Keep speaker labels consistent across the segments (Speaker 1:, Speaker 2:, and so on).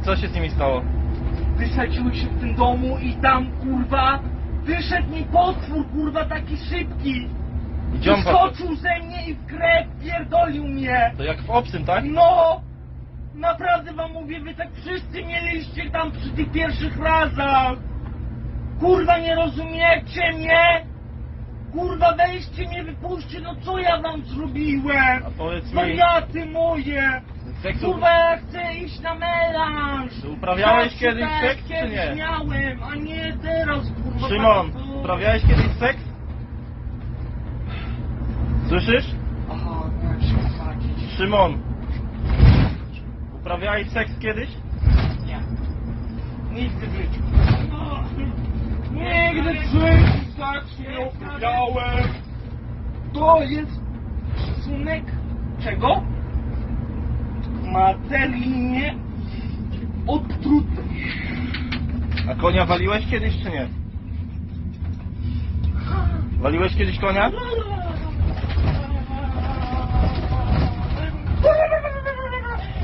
Speaker 1: Co się z nimi stało?
Speaker 2: Wysadziły się w tym domu i tam, kurwa, wyszedł mi potwór, kurwa, taki szybki.
Speaker 1: Gdzie on poszedł?
Speaker 2: Wyskoczył ze mnie i w krew pierdolił mnie.
Speaker 1: To jak w obcym, tak?
Speaker 2: No! Naprawdę wam mówię, wy tak wszyscy mieliście tam przy tych pierwszych razach. Kurwa, nie rozumiecie mnie? Kurwa, weźcie mnie, wypuśćcie, no co ja wam zrobiłem?
Speaker 1: A powiedz mi,
Speaker 2: Wariaty moje!
Speaker 1: Seksu...
Speaker 2: Kurwa, ja chcę iść na melanż!
Speaker 1: Uprawiałeś
Speaker 2: Tak,
Speaker 1: kiedyś
Speaker 2: tak,
Speaker 1: seks, czy nie?
Speaker 2: miałem, a nie teraz, kurwa.
Speaker 1: Szymon,
Speaker 2: tak,
Speaker 1: uprawiałeś kiedyś seks? Słyszysz?
Speaker 2: Aha, się wsadzić.
Speaker 1: Szymon, uprawiałeś seks kiedyś?
Speaker 2: Nie. Nigdy w życiu. Nigdy w życiu tak się nie uprawiałem. To jest szacunek czego? Materii odtrutnej.
Speaker 1: A konia waliłeś kiedyś, czy nie? Waliłeś kiedyś konia?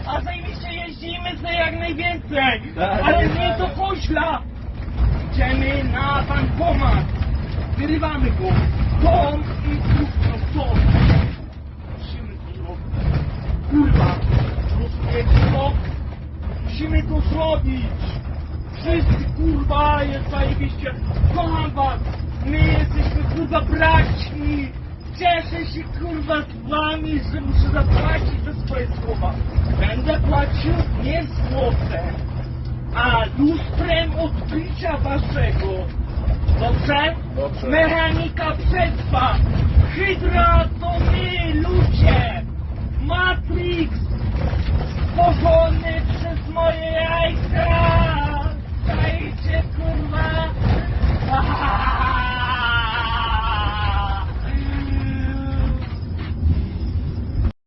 Speaker 2: A zajebiście jeździmy sobie jak najwięcej.
Speaker 1: Tak.
Speaker 2: Ale nie do koźla. Idziemy na bankomat. Wyrywamy go. Dom i kurwa to. Musimy to zrobić. Kurwa. Rozumiecie to? Musimy to zrobić. Wszyscy kurwa jest zajebiście. Kocham was. My jesteśmy kurwa braćmi. Cieszę się kurwa z wami, że muszę zapłacić za swoje słowa. Będę płacił nie złotem, a lustrem odbicia waszego. Dobrze?
Speaker 1: Dobrze.
Speaker 2: Mechanika przetrwa. Hydra to my, ludzie. Matrix stworzony moje yeah!